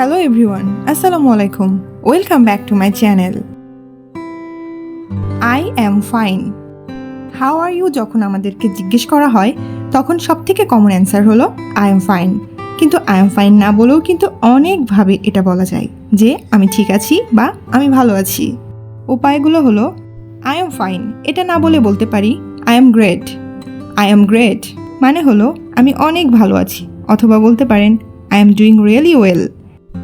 Hello everyone আসসালামু আলাইকুম welcome back to my channel I am fine how are you যখন আমাদেরকে জিজ্ঞেস করা হয়, তখন সব থেকে কমন অ্যান্সার হলো আই এম ফাইন কিন্তু আই এম ফাইন না বলেও কিন্তু অনেকভাবে এটা বলা যায় যে, আমি ঠিক আছি বা, আমি ভালো আছি। উপায়গুলো হলো আই এম ফাইন এটা না বলে বলতে পারি I am great I am great মানে হলো, আমি অনেক ভালো আছি। অথবা বলতে পারেন I am doing really well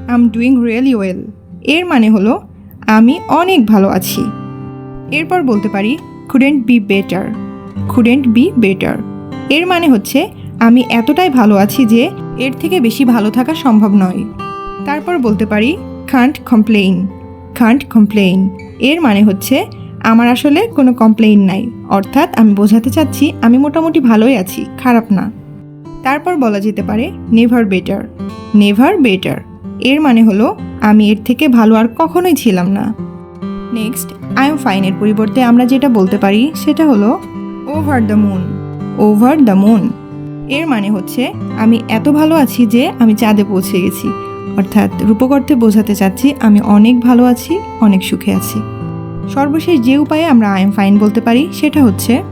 I am doing really well এর মানে হলো, আমি অনেক ভালো আছি। এরপর বলতে পারি couldn't be better couldn't be better এর মানে হচ্ছে, আমি এতটাই ভালো আছি যে এর থেকে বেশি ভালো থাকা সম্ভব নয়। তারপর বলতে পারি খান্ট কমপ্লেইন খান্ট কমপ্লেইন এর মানে হচ্ছে, আমার আসলে কোনো কমপ্লেইন নাই। অর্থাৎ আমি বোঝাতে চাচ্ছি, আমি মোটামুটি ভালোই আছি, খারাপ না। তারপর বলা যেতে পারে নেভার বেটার নেভার বেটার এর মানে হলো, আমি এর থেকে ভালো আর কখনোই ছিলাম না। নেক্সট আই এম ফাইনের পরিবর্তে আমরা যেটা বলতে পারি, সেটা হলো over the moon over the moon এর মানে হচ্ছে, আমি এত ভালো আছি যে আমি চাঁদে পৌঁছে গেছি। অর্থাৎ রূপকর্তে বোঝাতে চাচ্ছি, আমি অনেক ভালো আছি, অনেক সুখে আছি। সর্বশেষ যে উপায়ে আমরা আই এম ফাইন বলতে পারি, সেটা হচ্ছে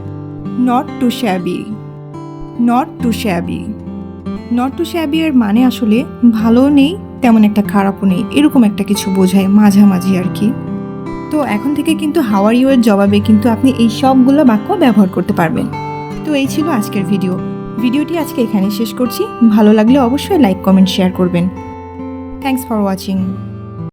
not too shabby not too shabby not too shabby এর মানে আসলে ভালো নেই তেমন একটা খারাপও নেই, এরকম একটা কিছু বোঝায় মাঝামাঝি আর কি। তো এখন থেকে কিন্তু হাওয়ার ইউ এর জবাবে কিন্তু আপনি এই সবগুলো বাক্য ব্যবহার করতে পারবেন। তো এই ছিল আজকের ভিডিও ভিডিওটি আজকে এখানে শেষ করছি। ভালো লাগলে অবশ্যই লাইক কমেন্ট শেয়ার করবেন। Thanks for watching